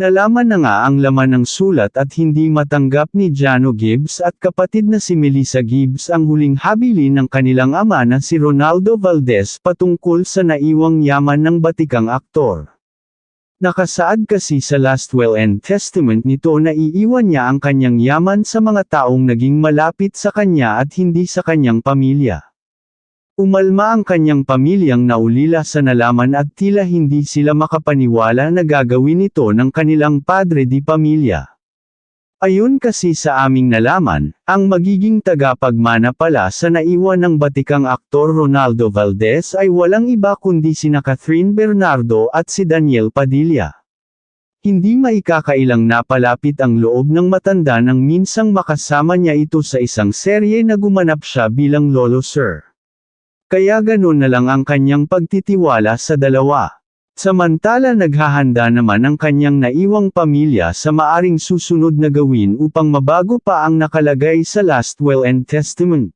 Nalaman na nga ang laman ng sulat at hindi matanggap ni Jano Gibbs at kapatid na si Melissa Gibbs ang huling habilin ng kanilang ama na si Ronaldo Valdez patungkol sa naiwang yaman ng batikang aktor. Nakasaad kasi sa last will and testament nito na iiwan niya ang kanyang yaman sa mga taong naging malapit sa kanya at hindi sa kanyang pamilya. Umalma ang kanyang pamilyang naulila sa nalaman at tila hindi sila makapaniwala na gagawin ito ng kanilang padre di pamilya. Ayon kasi sa aming nalaman, ang magiging tagapagmana pala sa naiwan ng batikang aktor Ronaldo Valdez ay walang iba kundi sina Catherine Bernardo at si Daniel Padilla. Hindi maikakailang napalapit ang loob ng matanda nang minsang makasama niya ito sa isang serye na gumanap siya bilang Lolo Sir. Kaya ganun na lang ang kanyang pagtitiwala sa dalawa. Samantala naghahanda naman ang kanyang naiwang pamilya sa maaring susunod na gawin upang mabago pa ang nakalagay sa last will and testament.